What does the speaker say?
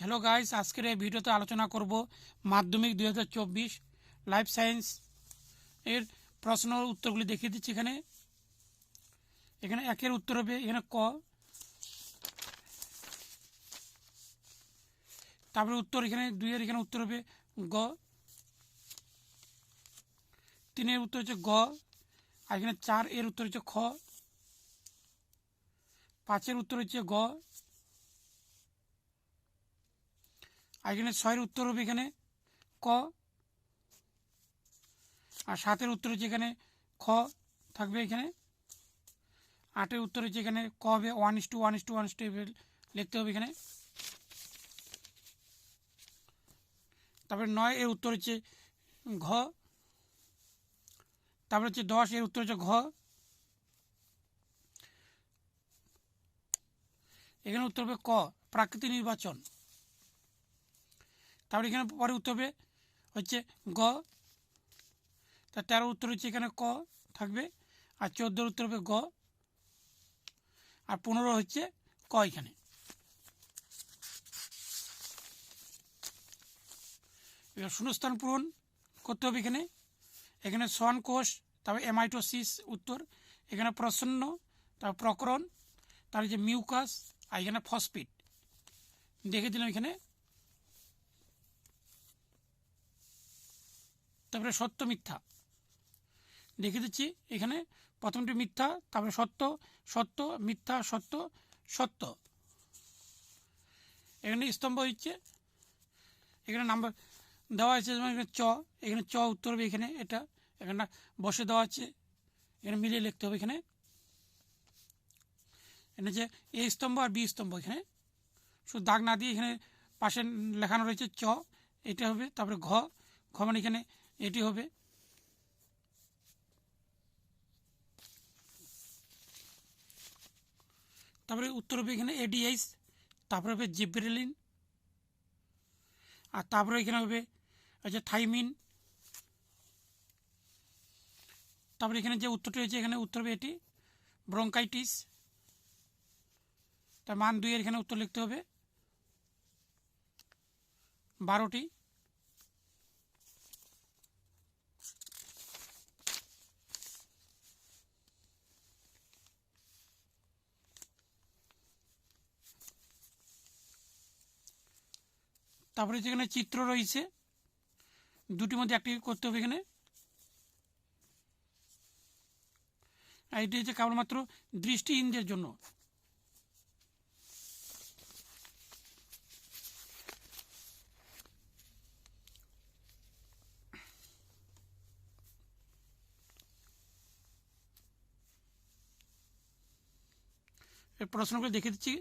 Hello guys আজকের এই ভিডিওতে আলোচনা করব মাধ্যমিক দুই হাজার চব্বিশ লাইফ সায়েন্স এর প্রশ্ন উত্তরগুলি দেখিয়ে দিচ্ছি এখানে। এখানে একের উত্তর হবে, এখানে ক। তারপরে উত্তর এখানে, দুইয়ের এখানে উত্তর হবে গ। তিনের উত্তর হচ্ছে গ, আর এখানে চার এর উত্তর হচ্ছে খ। পাঁচের উত্তর হচ্ছে গ। আর এখানে ছয়ের উত্তর হবে এখানে ক আর সাতের উত্তর হচ্ছে এখানে খ থাকবে এখানে। আটের উত্তর হচ্ছে এখানে ক হবে one is two one is two one is two লিখতে হবে এখানে। তারপরে নয় এর উত্তর হচ্ছে ঘ। তারপরে হচ্ছে দশ এর উত্তর হচ্ছে ঘ। এখানে উত্তর হবে ক, প্রাকৃতিক নির্বাচন। তারপরে এখানে পরে উত্তর হবে হচ্ছে গ। তার তেরো উত্তর হচ্ছে এখানে ক থাকবে, আর চোদ্দোর উত্তর হবে গ। আর পনেরো হচ্ছে ক এখানে। এবার শূন্যস্থান পূরণ করতে হবে এখানে। এখানে সন কোষ, তারপর এমাইটোসিস উত্তর, এখানে প্রসন্ন, তারপর প্রকরণ তার যে মিউকাস আর এখানে ফসফিট দেখে দিলাম এখানে। তারপরে সত্য মিথ্যা। দেখে দিচ্ছি এখানে প্রথমটি মিথ্যা, তারপরে সত্য সত্য, মিথ্যা, সত্য সত্য। এখানে স্তম্ভ হচ্ছে, এখানে নাম্বার দেওয়া আছে, যেমন এখানে চ এখানে চ উত্তর হবে এখানে, এটা এখানে বসে দেওয়া আছে, এখানে মিলিয়ে লিখতে হবে এখানে। এখানে যে এ স্তম্ভ আর বি স্তম্ভ এখানে। শুধু দাগ না দিয়ে এখানে পাশে লেখানো রয়েছে চ, এটা হবে, তারপরে ঘ ঘ মানে এখানে এটি হবে। তারপরে উত্তর হবে এখানে এডিএইচ তারপরে হবে জিব্রেলিন আর তারপরে এখানে হবে হচ্ছে থাইমিন তারপরে এখানে যে উত্তরটি হয়েছে এখানে উত্তর হবে এটি ব্রঙ্কাইটিস তার মান দুইয়ের এখানে উত্তর লিখতে হবে। বারোটি। তারপরে যেখানে চিত্র রয়েছে, দুটির মধ্যে একটি করতে হবে এখানে। আর এটি হচ্ছে কেবলমাত্র দৃষ্টিহীনদের জন্য। প্রশ্নগুলো দেখে দিচ্ছি।